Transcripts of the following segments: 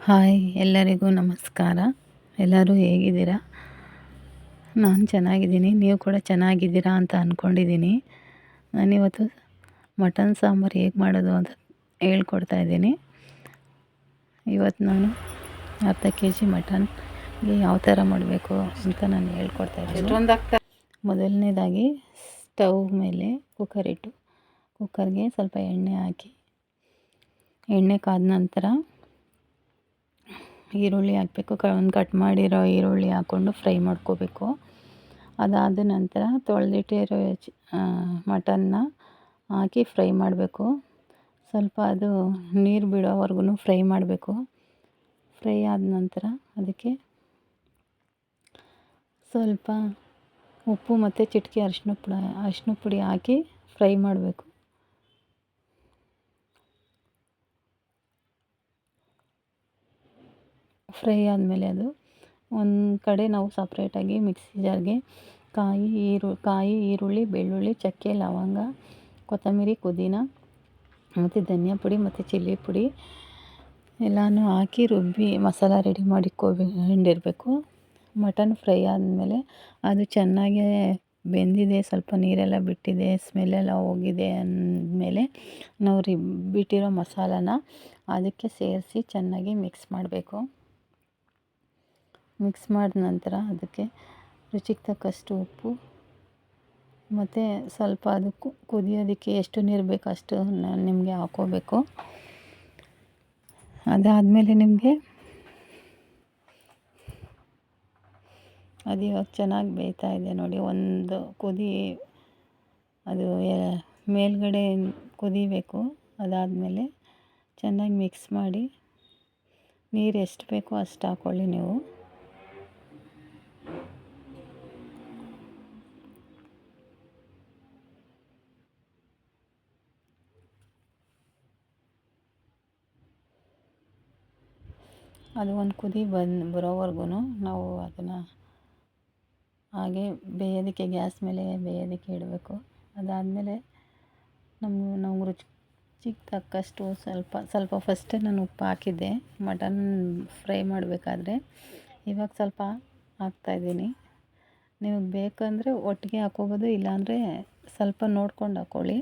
Hi ಎಲ್ಲರಿಗೂ ನಮಸ್ಕಾರ. ಎಲ್ಲರೂ ಹೇಗಿದ್ದೀರಾ? ನಾನು ಚೆನ್ನಾಗಿದ್ದೀನಿ. ನೀವು ಕೂಡ ಚೆನ್ನಾಗಿದ್ದೀರಾ ಅಂತ ಅಂದ್ಕೊಂಡಿದ್ದೀನಿ ನಾನಿವತ್ತು ಮಟನ್ ಸಾಂಬಾರು ಹೇಗೆ ಮಾಡೋದು ಅಂತ ಹೇಳ್ಕೊಡ್ತಾ ಇದ್ದೀನಿ. ಇವತ್ತು ನಾನು ಅರ್ಧ ಕೆ ಜಿ ಮಟನ್ಗೆ ಯಾವ ಥರ ಮಾಡಬೇಕು ಅಂತ ನಾನು ಹೇಳ್ಕೊಡ್ತಾ ಇದ್ದೀನಿ. ಮೊದಲನೇದಾಗಿ ಸ್ಟವ್ ಮೇಲೆ ಕುಕ್ಕರ್ ಇಟ್ಟು ಕುಕ್ಕರ್ಗೆ ಸ್ವಲ್ಪ ಎಣ್ಣೆ ಹಾಕಿ ಎಣ್ಣೆ ಕಾದ ನಂತರ ಈರುಳ್ಳಿ ಹಾಕಬೇಕು. ಕ ಒಂದು ಕಟ್ ಮಾಡಿರೋ ಈರುಳ್ಳಿ ಹಾಕ್ಕೊಂಡು ಫ್ರೈ ಮಾಡ್ಕೋಬೇಕು. ಅದಾದ ನಂತರ ತೊಳೆದಿಟ್ಟಿರೋ ಚಿ ಮಟನ್ನ ಹಾಕಿ ಫ್ರೈ ಮಾಡಬೇಕು. ಸ್ವಲ್ಪ ಅದು ನೀರು ಬಿಡೋವರೆಗೂ ಫ್ರೈ ಮಾಡಬೇಕು. ಫ್ರೈ ಆದ ನಂತರ ಅದಕ್ಕೆ ಸ್ವಲ್ಪ ಉಪ್ಪು ಮತ್ತು ಚಿಟಕಿ ಅರಿಶಿನ ಪುಡಿ ಅರಿಶಿನ ಪುಡಿ ಹಾಕಿ ಫ್ರೈ ಮಾಡಬೇಕು. ಫ್ರೈ ಆದಮೇಲೆ ಅದು ಒಂದು ಕಡೆ ನಾವು ಸಪ್ರೇಟಾಗಿ ಮಿಕ್ಸಿ ಜಾರ್ಗೆ ಕಾಯಿ, ಈರು, ಕಾಯಿ, ಈರುಳ್ಳಿ, ಬೆಳ್ಳುಳ್ಳಿ, ಚಕ್ಕೆ, ಲವಂಗ, ಕೊತ್ತಂಬರಿ, ಪುದೀನ ಮತ್ತು ಧನಿಯಾ ಪುಡಿ ಮತ್ತು ಚಿಲ್ಲಿ ಪುಡಿ ಎಲ್ಲನೂ ಹಾಕಿ ರುಬ್ಬಿ ಮಸಾಲ ರೆಡಿ ಮಾಡಿಕೊಂಡಿರಬೇಕು ಮಟನ್ ಫ್ರೈ ಆದಮೇಲೆ ಅದು ಚೆನ್ನಾಗಿ ಬೆಂದಿದೆ, ಸ್ವಲ್ಪ ನೀರೆಲ್ಲ ಬಿಟ್ಟಿದೆ ಸ್ಮೆಲ್ಲೆಲ್ಲ ಹೋಗಿದೆ ಅಂದಮೇಲೆ ನಾವು ರಿಬ್ಬಿಟ್ಟಿರೋ ಮಸಾಲಾನ ಅದಕ್ಕೆ ಸೇರಿಸಿ ಚೆನ್ನಾಗಿ ಮಿಕ್ಸ್ ಮಾಡಬೇಕು. ಮಿಕ್ಸ್ ಮಾಡಿದ ನಂತರ ಅದಕ್ಕೆ ರುಚಿಗೆ ತಕ್ಕಷ್ಟು ಉಪ್ಪು, ಮತ್ತು ಸ್ವಲ್ಪ ಅದು ಕುದಿಯೋದಕ್ಕೆ ಎಷ್ಟು ನೀರು ಬೇಕು ಅಷ್ಟು ನಿಮಗೆ ಹಾಕ್ಕೋಬೇಕು ಅದಾದಮೇಲೆ ನಿಮಗೆ ಅದು ಇವಾಗ ಚೆನ್ನಾಗಿ ಬೇಯ್ತಾ ಇದೆ ನೋಡಿ, ಒಂದು ಕುದಿ ಅದು ಮೇಲ್ಗಡೆ ಕುದಿಬೇಕು, ಅದಾದಮೇಲೆ ಚೆನ್ನಾಗಿ ಮಿಕ್ಸ್ ಮಾಡಿ ನೀರು ಎಷ್ಟು ಬೇಕೋ ಅಷ್ಟು ಹಾಕ್ಕೊಳ್ಳಿ ನೀವು. ಅದು ಒಂದು ಕುದಿ ಬಂದು ಬರೋವರೆಗೂ ನಾವು ಅದನ್ನು ಹಾಗೆ ಬೇಯೋದಕ್ಕೆ ಗ್ಯಾಸ್ ಮೇಲೆ ಬೇಯೋದಕ್ಕೆ ಇಡಬೇಕು. ಅದಾದಮೇಲೆ ನಮ್ಮ ನಾವು ರುಚಿಗೆ ತಕ್ಕಷ್ಟು ಸ್ವಲ್ಪ ಸ್ವಲ್ಪ ಫಸ್ಟೇ ನಾನು ಉಪ್ಪು ಹಾಕಿದ್ದೆ. ಮಟನ್ ಫ್ರೈ ಮಾಡಬೇಕಾದ್ರೆ ಇವಾಗ ಸ್ವಲ್ಪ ಹಾಕ್ತಾಯಿದ್ದೀನಿ ನಿಮಗೆ ಬೇಕಂದರೆ ಒಟ್ಟಿಗೆ ಹಾಕ್ಕೋಬೋದು ಇಲ್ಲಾಂದರೆ ಸ್ವಲ್ಪ ನೋಡ್ಕೊಂಡು ಹಾಕ್ಕೊಳ್ಳಿ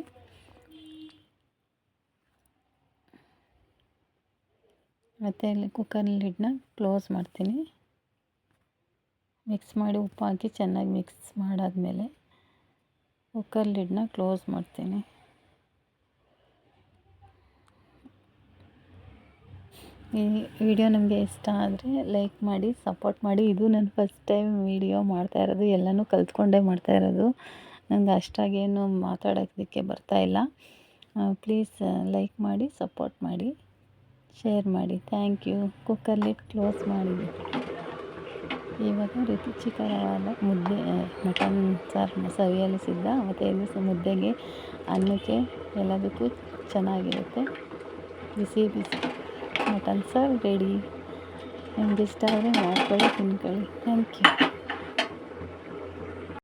ಮತ್ತು ಇಲ್ಲಿ ಕುಕ್ಕರ್ ಲಿಡ್ನ ಕ್ಲೋಸ್ ಮಾಡ್ತೀನಿ. ಮಿಕ್ಸ್ ಮಾಡಿ ಉಪ್ಪು ಹಾಕಿ ಚೆನ್ನಾಗಿ ಮಿಕ್ಸ್ ಮಾಡಾದಮೇಲೆ ಕುಕ್ಕರ್ ಲಿಡ್ನ ಕ್ಲೋಸ್ ಮಾಡ್ತೀನಿ. ಈ ವಿಡಿಯೋ ನಿಮಗೆ ಇಷ್ಟ ಆದರೆ ಲೈಕ್ ಮಾಡಿ ಸಪೋರ್ಟ್ ಮಾಡಿ. ಇದು ನನ್ನ ಫಸ್ಟ್ ಟೈಮ್ ವಿಡಿಯೋ ಮಾಡ್ತಾ ಇರೋದು. ಎಲ್ಲನೂ ಕಲ್ತ್ಕೊಂಡೇ ಮಾಡ್ತಾ ಇರೋದು. ನನಗೆ ಅಷ್ಟಾಗೇನು ಮಾತಾಡೋದಕ್ಕೆ ಬರ್ತಾಯಿಲ್ಲ ಪ್ಲೀಸ್ ಲೈಕ್ ಮಾಡಿ ಸಪೋರ್ಟ್ ಮಾಡಿ. ಶೇರ್ ಮಾಡಿ. ಥ್ಯಾಂಕ್ ಯು ಕುಕ್ಕರ್ ಕ್ಲೋಸ್ ಮಾಡಿದೆ. ಇವಾಗ ರುಚಿಕರವಾದ ಮುದ್ದೆ ಮಟನ್ ಸಾರು ಸವಿಯಲು ಸಿದ್ಧ. ಮತ್ತು ಇದು ಸಹ ಮುದ್ದೆಗೆ ಅನ್ನಕ್ಕೆ ಎಲ್ಲದಕ್ಕೂ ಚೆನ್ನಾಗಿರುತ್ತೆ. ಬಿಸಿ ಬಿಸಿ ಮಟನ್ ಸಾರು ರೆಡಿ ನಿಮ್ಗೆ ಇಷ್ಟ ಆದರೆ ಮಾಡ್ಕೊಳ್ಳಿ, ತಿನ್ಕೊಳ್ಳಿ. Thank you